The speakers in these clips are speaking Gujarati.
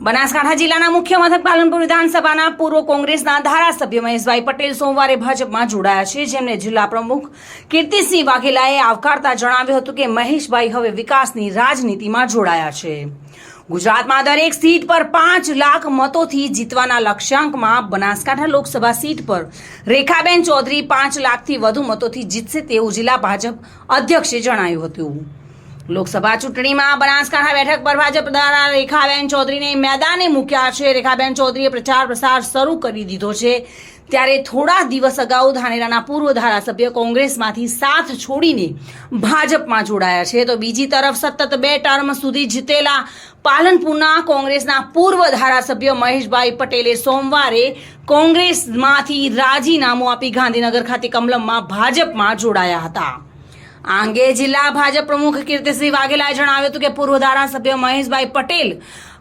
બનાસકાંઠા જિલ્લાના મુખ્ય મથક પાલનપુર વિધાનસભાના પૂર્વ કોંગ્રેસના ધારાસભ્ય મહેશભાઈ પટેલ સોમવારે ભાજપમાં જોડાયા છે. જેમને જિલ્લા પ્રમુખ કીર્તિસિંહ વાઘેલાએ આવકારતા જણાવ્યું હતું કે મહેશભાઈ હવે વિકાસની રાજનીતિમાં જોડાયા છે. ગુજરાતમાં દરેક સીટ પર પાંચ લાખ મતોથી જીતવાના લક્ષ્યાંકમાં બનાસકાંઠા લોકસભા સીટ પર રેખાબેન ચૌધરી પાંચ લાખથી વધુ મતોથી જીતશે તેવું જિલ્લા ભાજપ અધ્યક્ષે જણાવ્યું હતું. લોકસભા ચૂંટણીમાં બનાસકાંઠા બેઠક પર ભાજપ દ્વારા રેખાબેન ચૌધરીને મેદાને મૂક્યા છે. રેખાબેન ચૌધરીએ પ્રચાર પ્રસાર શરૂ કરી દીધો છે. ત્યારે થોડા દિવસ અગાઉ ધાનેરાના પૂર્વ ધારાસભ્ય કોંગ્રેસમાંથી સાથ છોડીને ભાજપમાં જોડાયા છે. તો બીજી તરફ સતત બે ટર્મ સુધી જીતેલા પાલનપુરના કોંગ્રેસના પૂર્વ ધારાસભ્ય મહેશભાઈ પટેલે સોમવારે કોંગ્રેસમાંથી રાજીનામું આપી ગાંધીનગર ખાતે કમલમમાં ભાજપમાં જોડાયા હતા. આ અંગે જિલ્લા ભાજપ પ્રમુખ કીર્તિસિંહ વાઘેલાએ જણાવ્યું હતું કે પૂર્વ ધારાસભ્ય મહેશભાઈ પટેલ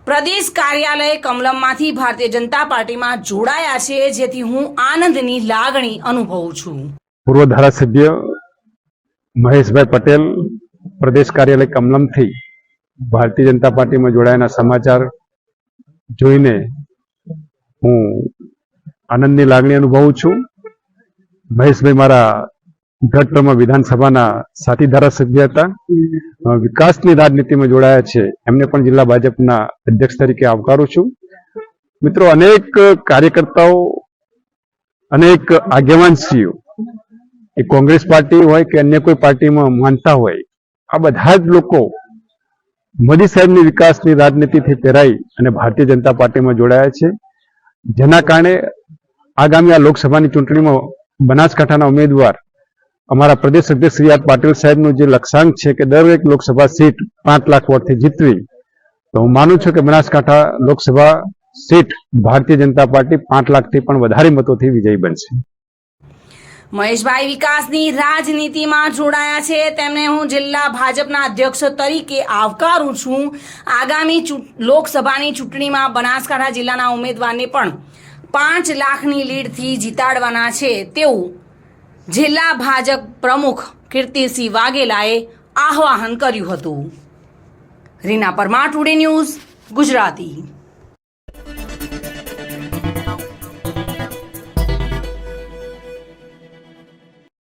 પ્રદેશ કાર્યાલય કમલમમાંથી ભારતીય જનતા પાર્ટીમાં જોડાયા છે, જેથી હું આનંદની લાગણી અનુભવું છું. પૂર્વ ધારાસભ્ય મહેશભાઈ પટેલ પ્રદેશ કાર્યાલય કમલમથી ભારતીય જનતા પાર્ટીમાં જોડાયાના સમાચાર જોઈને હું આનંદની લાગણી અનુભવું છું. મહેશભાઈ મારા ગઢમાં વિધાનસભાના સાથી ધારાસભ્ય હતા. વિકાસની રાજનીતિમાં જોડાયા છે. એમને પણ જિલ્લા ભાજપના અધ્યક્ષ તરીકે આવકારું છું. મિત્રો અનેક કાર્યકર્તાઓ અનેક આગેવાનશ્રીઓ એ કોંગ્રેસ પાર્ટી હોય કે અન્ય કોઈ પાર્ટીમાં માનતા હોય આ બધા જ લોકો મોદી સાહેબની વિકાસની રાજનીતિથી પેરાઈ અને ભારતીય જનતા પાર્ટીમાં જોડાયા છે. જેના કારણે આગામી આ લોકસભાની ચૂંટણીમાં બનાસકાંઠાના ઉમેદવાર અમારા પ્રદેશ અધ્યક્ષ શ્રી આર પાટીલ સાહેબનું જે લક્ષ્યાંક છે કે દરેક લોકસભા સીટ પાંચ લાખ વોટથી જીતવી, તો હું માનું છું કે બનાસકાંઠા લોકસભા સીટ ભારતીય જનતા પાર્ટી પાંચ લાખથી પણ વધારે મતોથી વિજયી બનશે. મહેશભાઈ વિકાસની રાજનીતિમાં જોડાયા છે. તેમને હું જિલ્લા ભાજપના અધ્યક્ષ તરીકે આવકારું છું. આગામી લોકસભાની ચૂંટણીમાં બનાસકાંઠા જિલ્લાના ઉમેદવારને પણ પાંચ લાખની લીડથી જીતાડવાના છે. તેવું જિલ્લા ભાજપ પ્રમુખ કીર્તિસિંહ વાઘેલાએ આહ્વાન કર્યું હતું. Reena Parmar today news Gujarati.